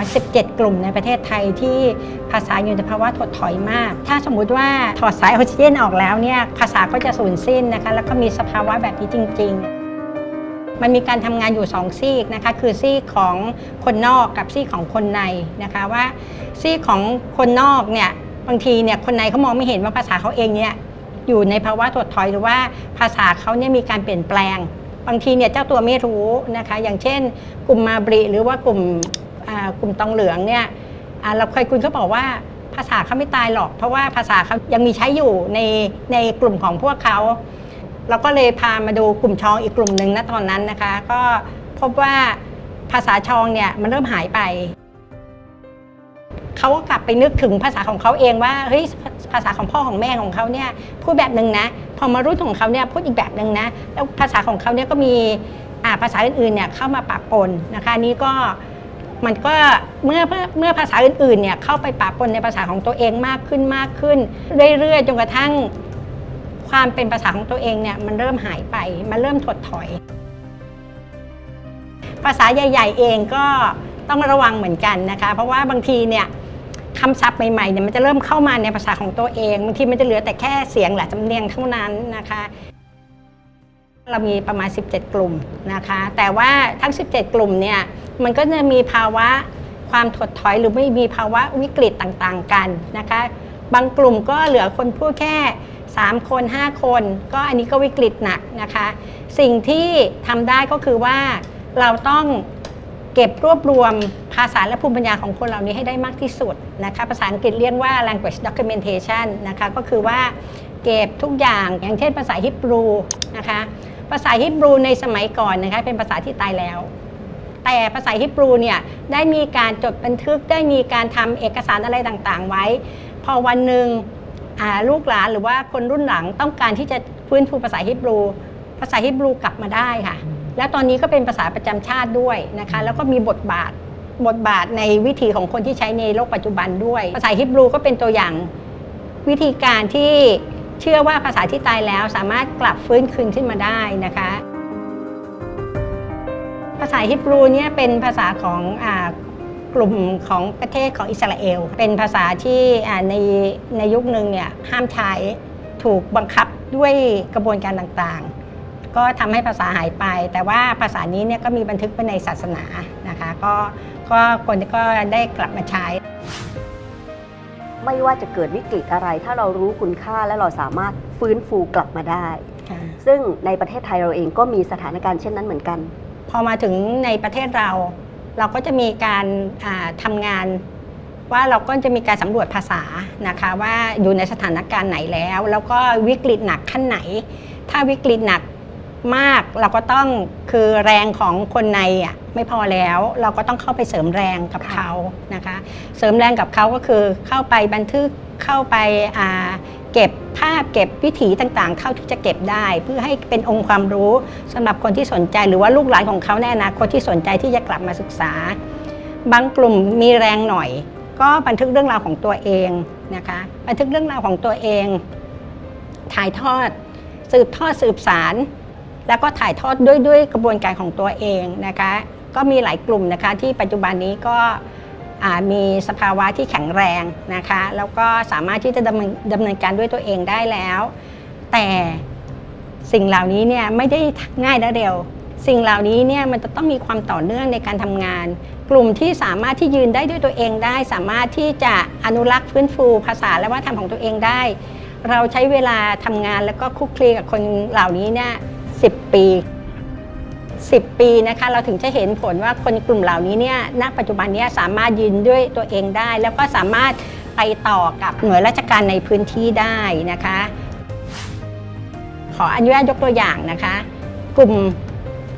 น้อย 17 กลุ่มในประเทศไทยที่ภาษาอยู่ในภาวะถดถอยมาก ถ้าสมมุติว่าถอดสายออกซิเจนออกแล้วเนี่ยภาษาก็จะสูญสิ้นนะคะแล้วก็มีสภาวะแบบนี้จริง ๆมันมีการทำงานอยู่สองซีกนะคะคือซีกของคนนอกกับซีกของคนในนะคะว่าซีกของคนนอกเนี่ยบางทีเนี่ยคนในเขามองไม่เห็นว่าภาษาเขาเองเนี่ยอยู่ในภาวะถดถอยหรือว่าภาษาเขาเนี่ยมีการเปลี่ยนแปลง บางทีเนี่ยเจ้าตัวไม่รู้นะคะอย่างเช่น กลุ่มมาบริหรือว่ากลุ่ม กลุ่มตองเหลืองเนี่ยเราเคยคุยเขาบอกว่าภาษาเขาไม่ตายหรอก เพราะว่าภาษาเขายังมีใช้อยู่ในในกลุ่มของพวกเขาเราก็เลยพามาดูกลุ่มชองอีกกลุ่มหนึ่งนะตอนนั้นนะคะ ก็พบว่าภาษาชองเนี่ยมันเริ่มหายไปเขาก็กลับไปนึกถึงภาษาของเขาเองว่าเฮ้ยภาษาของพ่อของแม่ของเขาเนี่ยพูดแบบหนึ่งนะ พอมารุ่นของเขาเนี่ยพูดอีกแบบหนึ่งนะ แล้วภาษาของเขาเนี่ยก็มีภาษาอื่นๆเนี่ยเข้ามาปะปนนะคะนนี้ก็ มันก็เมื่อเมื่อเมื่อภาษาอื่นๆเนี่ยเข้าไปปะปนในภาษาของตัวเองมากขึ้นมากขึ้น เรื่อยๆจนกระทั่ง ความเป็นภาษาของตัวเองเนี่ยมันเริ่มหายไป มันเริ่มถดถอย ภาษาใหญ่ ๆ เองก็ต้องระวังเหมือนกันนะคะ เพราะว่าบางทีเนี่ยคำศัพท์ใหม่ๆเนี่ยมันจะเริ่มเข้ามาในภาษาของตัวเองบางทีมันจะเหลือแต่แค่เสียงแหละจำเนียงเท่านั้นนะคะ เรามีประมาณ 17 กลุ่มนะคะ แต่ว่าทั้ง 17 กลุ่มเนี่ย มันก็จะมีภาวะความถดถอยหรือไม่มีภาวะวิกฤตต่างๆกันนะคะ บางกลุ่มก็เหลือคนพูดแค่ 3 คน 5 คน ก็อันนี้ก็วิกฤตหนักนะคะ สิ่งที่ทำได้ก็คือว่าเราต้องเก็บรวบรวมภาษาและภูมิปัญญาของคนเหล่านี้ให้ได้มากที่สุดนะคะ ภาษาอังกฤษเรียกว่า language documentation นะคะ ก็คือว่าเก็บทุกอย่างอย่างเช่นภาษาฮิบรูนะคะ ภาษาฮิบรูในสมัยก่อนนะคะเป็นภาษาที่ตายแล้ว แต่ภาษาฮิบรูเนี่ยได้มีการจดบันทึกได้มีการทำเอกสารอะไรต่างๆ ไว้ พอวันหนึ่งลูกหลานหรือว่าคนรุ่นหลังต้องการที่จะฟื้นฟูภาษาฮิบรู ภาษาฮิบรูกลับมาได้ค่ะ แล้วตอนนี้ก็เป็นภาษาประจำชาติด้วยนะคะ แล้วก็มีบทบาทบทบาทในวิธีของคนที่ใช้ในโลกปัจจุบันด้วย ภาษาฮิบรูก็เป็นตัวอย่างวิธีการที่ เชื่อว่าภาษาที่ตายแล้วสามารถกลับฟื้นคืนขึ้นมาได้นะคะ ภาษาฮิบรูเนี่ยเป็นภาษาของอกลุ่มของประเทศของอิสราเอล เป็นภาษาที่ในในยุคหนึ่งเนี่ยห้ามใช้ถูกบังคับด้วยกระบวนการต่างๆ ก็ทำให้ภาษาหายไป แต่ว่าภาษานี้เนี่ยก็มีบันทึกไว้ในศาสนานะคะ ก็ก็คนก็ได้กลับมาใช้ ไม่ว่าจะเกิดวิกฤตอะไร ถ้าเรารู้คุณค่าและเราสามารถฟื้นฟูกลับมาได้ ซึ่งในประเทศไทยเราเองก็มีสถานการณ์เช่นนั้นเหมือนกัน พอมาถึงในประเทศเรา เราก็จะมีการอ่าทำางานว่าเราก็จะมีการสำรวจภาษานะคะว่าอยู่ในสถานการณ์ไหนแล้ว แล้วก็วิกฤตหนักขั้นไหน ถ้าวิกฤตหนัก มากเราก็ต้องคือแรงของคนในอะไม่พอแล้วเราก็ต้องเข้าไปเสริมแรงกับค่ะเขานะคะ เสริมแรงกับเขาก็คือเข้าไปบันทึกเข้าไปอ่าเก็บภาพเก็บวิถีต่างๆเข้าที่จะเก็บได้ เพื่อให้เป็นองค์ความรู้สำหรับคนที่สนใจหรือว่าลูกหลานของเขาในอนาคตที่สนใจที่จะกลับมาศึกษา บางกลุ่มมีแรงหน่อย ก็บันทึกเรื่องราวของตัวเองนะคะบันทึกเรื่องราวของตัวเอง ถ่ายทอด สืบทอดสืบสาร แล้วก็ถ่ายทอดด้วยด้วยกระบวนการของตัวเองนะคะ ก็มีหลายกลุ่มนะคะที่ปัจจุบันนี้ก็มีสภาวะที่แข็งแรงนะคะ แล้วก็สามารถที่จะดำเนินดำเนินการด้วยตัวเองได้แล้ว แต่สิ่งเหล่านี้เนี่ยไม่ได้ง่ายและเร็ว สิ่งเหล่านี้เนี่ยมันจะต้องมีความต่อเนื่องในการทำงาน กลุ่มที่สามารถที่ยืนได้ด้วยตัวเองได้ สามารถที่จะอนุรักษ์ฟื้นฟูภาษาและวัฒนธรรมของตัวเองได้ เราใช้เวลาทำงานแล้วก็คุกคลีกับคนเหล่านี้เนี่ย สิปี 10 ปีนะคะเราถึงจะเห็นผลว่าคนกลุ่มเหล่านี้เนี่ยณปัจจุบันนี้สามารถยืนด้วยตัวเองได้ แล้วก็สามารถไปต่อกับหน่วยราชการในพื้นที่ได้นะคะ ขออนุญาตยกตัวอย่างนะคะ กลุ่ม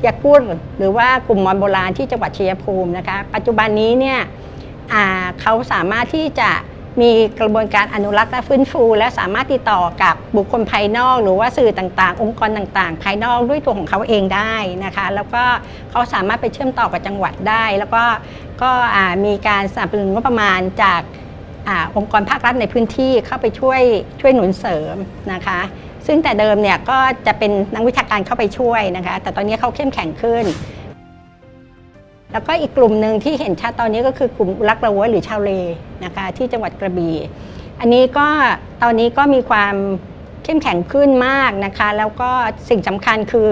ยากุรหรือว่ากลุ่มมอญโบราณที่จังหวัดชัยภูมินะคะ ปัจจุบันนี้เนี่ยเขาสามารถที่จะ มีกระบวนการอนุรักษ์และฟื้นฟู และสามารถติดต่อกับบุคคลภายนอก หรือว่าสื่อต่างๆ องค์กรต่างๆ ภายนอกด้วยตัวของเขาเองได้นะคะ แล้วก็เขาสามารถไปเชื่อมต่อกับจังหวัดได้ แล้วก็ก็มีการสนับสนุนงบประมาณจากอองค์กรภาครัฐในพื้นที่เข้าไปช่วยช่วยหนุนเสริมนะคะ ซึ่งแต่เดิมเนี่ยก็จะเป็นนักวิชาการเข้าไปช่วยนะคะ แต่ตอนนี้เขาเข้มแข็งขึ้น แล้วก็อีกกลุ่มหนึ่งที่เห็นชัดตอนนี้ก็คือกลุ่มรักระวยหรือชาวเลนะคะที่จังหวัดกระบี่อันนี้ก็ตอนนี้ก็มีความเข้มแข็งขึ้นมากนะคะ แล้วก็สิ่งสำคัญคือ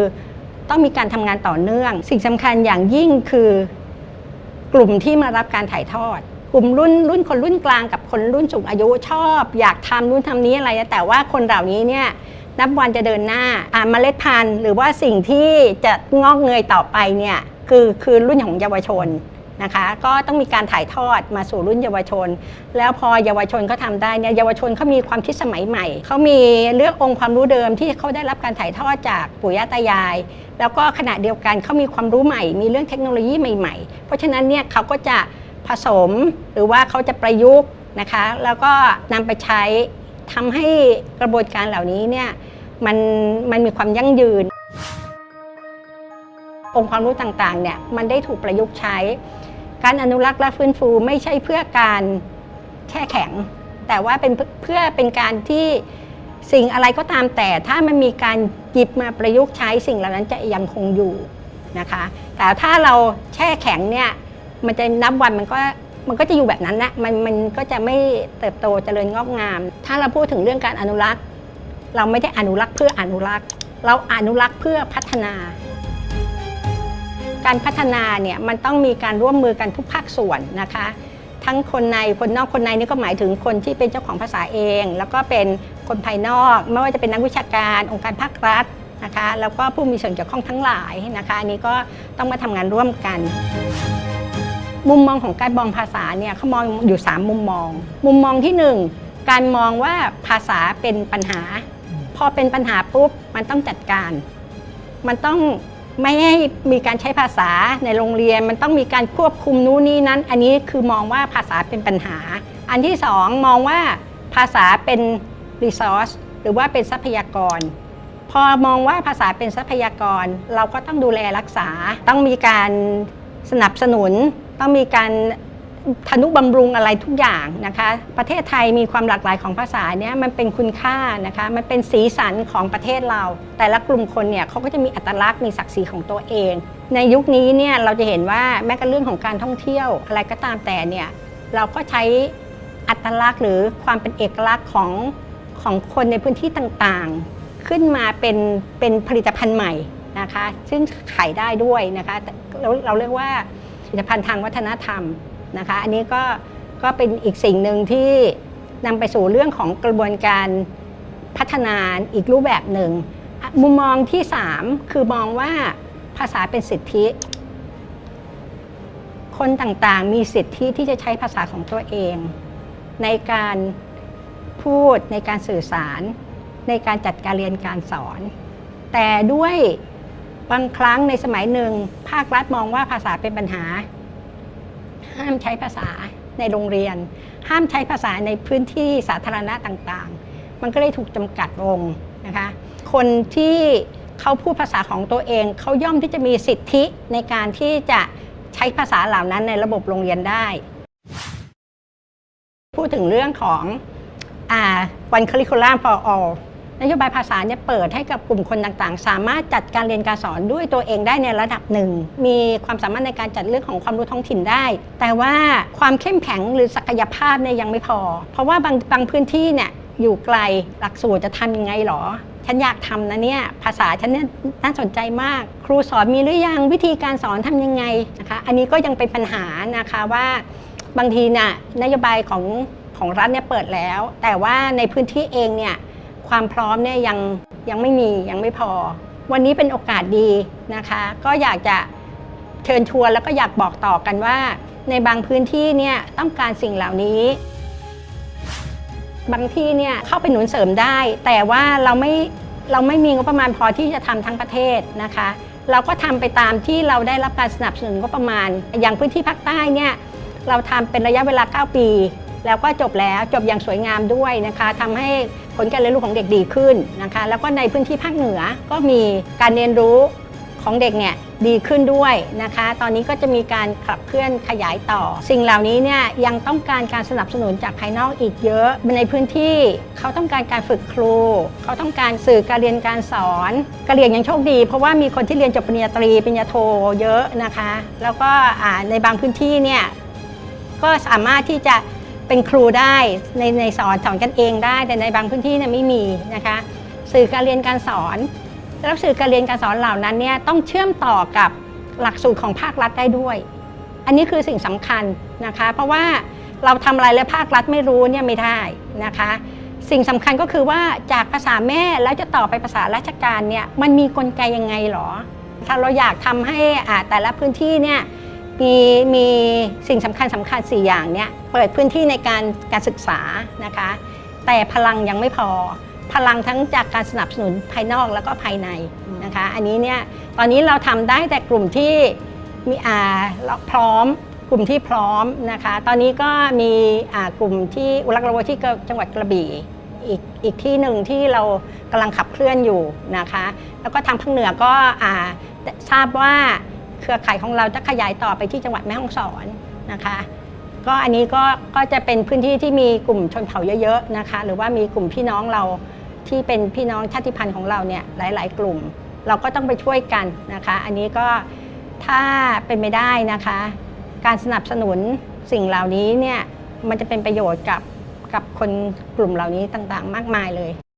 ต้องมีการทำงานต่อเนื่อง สิ่งสำคัญอย่างยิ่งคือกลุ่มที่มารับการถ่ายทอด กลุ่มรุ่นรุ่นคนรุ่นกลางกับคนรุ่นสูงอายุชอบ อยากทำนู่นทำนี้อะไร แต่ว่าคนเหล่านี้เนี่ยนับวันจะเดินหน้าอ่าเมล็ดพันธุ์ หรือว่าสิ่งที่จะงอกเงยต่อไปเนี่ย คือคือรุ่นของเยาวชนนะคะก็ต้องมีการถ่ายทอดมาสู่รุ่นเยาวชน แล้วพอเยาวชนเขาทำได้เนี่ยเยาวชนเขามีความคิดสมัยใหม่เขามีเรื่ององค์ความรู้เดิมที่เขาได้รับการถ่ายทอดจากปู่ย่าตายาย แล้วก็ขณะเดียวกันเขามีความรู้ใหม่ มีเรื่องเทคโนโลยีใหม่ๆ เพราะฉะนั้นเนี่ยเขาก็จะผสมหรือว่าเขาจะประยุกต์นะคะแล้วก็นำไปใช้ทำให้กระบวนการเหล่านี้เนี่ยมันมันมีความยั่งยืน องค์ความรู้ต่างๆเนี่ยมันได้ถูกประยุกต์ใช้ การอนุรักษ์และฟื้นฟูไม่ใช่เพื่อการแช่แข็ง แต่ว่าเป็นเพื่อเป็นการที่สิ่งอะไรก็ตามแต่ถ้ามันมีการหยิบมาประยุกต์ใช้สิ่งเหล่านั้นจะยังคงอยู่นะคะ แต่ถ้าเราแช่แข็งเนี่ยมันจะนับวันมันก็มันก็จะอยู่แบบนั้นนะมันมันก็จะไม่เติบโตเจริญงอกงาม ถ้าเราพูดถึงเรื่องการอนุรักษ์ เราไม่ได้อนุรักษ์เพื่ออนุรักษ์ เราอนุรักษ์เพื่อพัฒนา การพัฒนาเนี่ยมันต้องมีการร่วมมือกันทุกภาคส่วนนะคะ ทั้งคนในคนนอกคนในนี่ก็หมายถึงคนที่เป็นเจ้าของภาษาเอง แล้วก็เป็นคนภายนอก ไม่ว่าจะเป็นนักวิชาการองค์การภาครัฐนะคะแล้วก็ผู้มีส่วนเกี่ยวข้องทั้งหลายนะคะอันนี้ก็ต้องมาทำงานร่วมกัน มุมมองของการมองภาษาเนี่ยเขามองอยู่ 3 มุมมอง มุมมองที่ 1 การมองว่าภาษาเป็นปัญหา พอเป็นปัญหาปุ๊บมันต้องจัดการ มันต้อง ไม่ให้มีการใช้ภาษาในโรงเรียนมันต้องมีการควบคุมนู้นนี่นั้น อันนี้คือมองว่าภาษาเป็นปัญหา อันที่สองมองว่าภาษาเป็น resource หรือว่าเป็นทรัพยากร พอมองว่าภาษาเป็นทรัพยากร เราก็ต้องดูแลรักษา ต้องมีการสนับสนุน ต้องมีการ ทนุบำรุงอะไรทุกอย่างนะคะ ประเทศไทยมีความหลากหลายของภาษาเนี่ยมันเป็นคุณค่านะคะ มันเป็นสีสันของประเทศเรา แต่ละกลุ่มคนเนี่ยเขาก็จะมีอัตลักษณ์มีศักดิ์ศรีของตัวเอง ในยุคนี้เนี่ยเราจะเห็นว่าแม้กระทั่งเรื่องของการท่องเที่ยวอะไรก็ตามแต่เนี่ยเราก็ใช้อัตลักษณ์หรือความเป็นเอกลักษณ์ของของคนในพื้นที่ต่างๆ ขึ้นมาเป็นเป็นผลิตภัณฑ์ใหม่นะคะ ซึ่งขายได้ด้วยนะคะเราเราเรียกว่าผลิตภัณฑ์ทางวัฒนธรรม นะคะ อันนี้ก็ก็เป็นอีกสิ่งหนึ่งที่นำไปสู่เรื่องของกระบวนการพัฒนาอีกรูปแบบหนึ่ง มุมมองที่ 3 คือมองว่าภาษาเป็นสิทธิ คนต่างๆ มีสิทธิที่จะใช้ภาษาของตัวเอง ในการพูดในการสื่อสาร ในการจัดการเรียนการสอน แต่ด้วยบางครั้งในสมัยหนึ่ง ภาครัฐมองว่าภาษาเป็นปัญหา ห้ามใช้ภาษาในโรงเรียน ห้ามใช้ภาษาในพื้นที่สาธารณะต่างๆ มันก็เลยถูกจำกัดวงนะคะคนที่เขาพูดภาษาของตัวเองเขาย่อมที่จะมีสิทธิในการที่จะใช้ภาษาเหล่านั้นในระบบโรงเรียนได้ พูดถึงเรื่องของวันคริคูลัม for all นโยบายภาษาเนี่ยเปิดให้กับกลุ่มคนต่างๆ สามารถจัดการเรียนการสอนด้วยตัวเองได้ในระดับหนึ่ง มีความสามารถในการจัดเรื่องของความรู้ท้องถิ่นได้ แต่ว่าความเข้มแข็งหรือศักยภาพเนี่ยยังไม่พอ เพราะว่าบางบางพื้นที่เนี่ยอยู่ไกลหลักสูตรจะทำยังไงหรอ ฉันอยากทำนะเนี่ย ภาษาฉันเนี่ยน่าสนใจมาก ครูสอนมีหรือยังวิธีการสอนทำยังไงนะคะ อันนี้ก็ยังเป็นปัญหานะคะว่าบางทีน่ะนโยบายของของรัฐเนี่ยเปิดแล้ว แต่ว่าในพื้นที่เองเนี่ย ความพร้อมเนี่ยยังยังไม่มียังไม่พอ วันนี้เป็นโอกาสดีนะคะ ก็อยากจะเชิญชวนแล้วก็อยากบอกต่อกันว่า ในบางพื้นที่เนี่ยต้องการสิ่งเหล่านี้ บางที่เนี่ยเข้าไปหนุนเสริมได้ แต่ว่าเราไม่เราไม่มีงบประมาณพอที่จะทำทั้งประเทศนะคะ เราก็ทำไปตามที่เราได้รับการสนับสนุนงบประมาณ อย่างพื้นที่ภาคใต้เนี่ยเราทำเป็นระยะเวลา 9 ปี แล้วก็จบแล้วจบอย่างสวยงามด้วยนะคะทำให้ผลการเรียนรู้ของเด็กดีขึ้นนะคะ แล้วก็ในพื้นที่ภาคเหนือก็มีการเรียนรู้ของเด็กเนี่ยดีขึ้นด้วยนะคะ ตอนนี้ก็จะมีการขับเคลื่อนขยายต่อ สิ่งเหล่านี้เนี่ยยังต้องการการสนับสนุนจากภายนอกอีกเยอะ ในพื้นที่เขาต้องการการฝึกครู เขาต้องการสื่อการเรียนการสอนกะเหรี่ยงยังโชคดี เพราะว่ามีคนที่เรียนจบปริญญาตรีปริญญาโทเยอะนะคะ แล้วก็ในบางพื้นที่เนี่ยก็สามารถที่จะ เป็นครูได้ในในสอนสอนกันเองได้ แต่ในบางพื้นที่เนี่ยไม่มีนะคะ สื่อการเรียนการสอนแล้วสื่อการเรียนการสอนเหล่านั้นเนี่ยต้องเชื่อมต่อกับหลักสูตรของภาครัฐได้ด้วย อันนี้คือสิ่งสำคัญนะคะ เพราะว่าเราทำอะไรแล้วภาครัฐไม่รู้เนี่ยไม่ได้นะคะ สิ่งสำคัญก็คือว่าจากภาษาแม่แล้วจะต่อไปภาษาราชการเนี่ยมันมีกลไกยังไงหรอ ถ้าเราอยากทำให้อ่าแต่ละพื้นที่เนี่ย มีมีสิ่งสำคัญสำคัญสี่อย่างเนี่ยเปิดพื้นที่ในการการศึกษานะคะ แต่พลังยังไม่พอ พลังทั้งจากการสนับสนุนภายนอกแล้วก็ภายในนะคะ อันนี้เนี่ยตอนนี้เราทำได้แต่กลุ่มที่มีอ่าพร้อมกลุ่มที่พร้อมนะคะ ตอนนี้ก็มีอ่ากลุ่มที่อุรักระวที่จังหวัดกระบี่อีกอีกที่หนึ่งที่เรากำลังขับเคลื่อนอยู่นะคะ แล้วก็ทางภาคเหนือก็อ่าทราบว่า เครือข่ายของเราจะขยายต่อไปที่จังหวัดแม่ฮ่องสอนนะคะก็อันนี้ก็ก็จะเป็นพื้นที่ที่มีกลุ่มชนเผ่าเยอะๆนะคะ หรือว่ามีกลุ่มพี่น้องเราที่เป็นพี่น้องชาติพันธุ์ของเราเนี่ยหลาย ๆ กลุ่ม เราก็ต้องไปช่วยกันนะคะ อันนี้ก็ถ้าเป็นไม่ได้นะคะ การสนับสนุนสิ่งเหล่านี้เนี่ยมันจะเป็นประโยชน์กับกับคนกลุ่มเหล่านี้ต่างๆ มากมายเลย